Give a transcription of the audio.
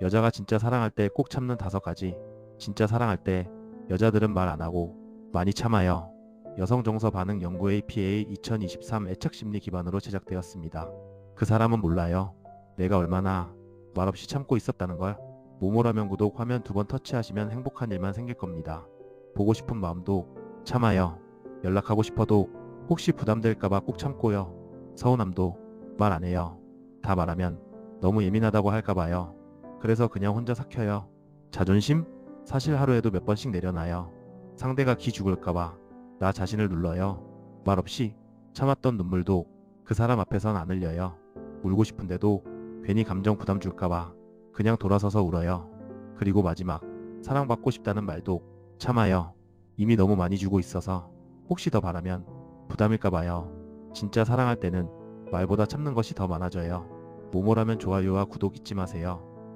여자가 진짜 사랑할 때 꼭 참는 다섯 가지. 진짜 사랑할 때 여자들은 말 안 하고 많이 참아요. 여성 정서 반응 연구 APA 2023 애착 심리 기반으로 제작되었습니다. 그 사람은 몰라요. 내가 얼마나 말없이 참고 있었다는 걸. 모모라면 구독 화면 두 번 터치하시면 행복한 일만 생길 겁니다. 보고 싶은 마음도 참아요. 연락하고 싶어도 혹시 부담될까봐 꼭 참고요. 서운함도 말 안 해요. 다 말하면 너무 예민하다고 할까봐요. 그래서 그냥 혼자 삭혀요. 자존심? 사실 하루에도 몇 번씩 내려놔요. 상대가 기 죽을까봐 나 자신을 눌러요. 말 없이 참았던 눈물도 그 사람 앞에선 안 흘려요. 울고 싶은데도 괜히 감정 부담 줄까봐 그냥 돌아서서 울어요. 그리고 마지막 사랑받고 싶다는 말도 참아요. 이미 너무 많이 주고 있어서 혹시 더 바라면 부담일까봐요. 진짜 사랑할 때는 말보다 참는 것이 더 많아져요. 모모라면 좋아요와 구독 잊지 마세요.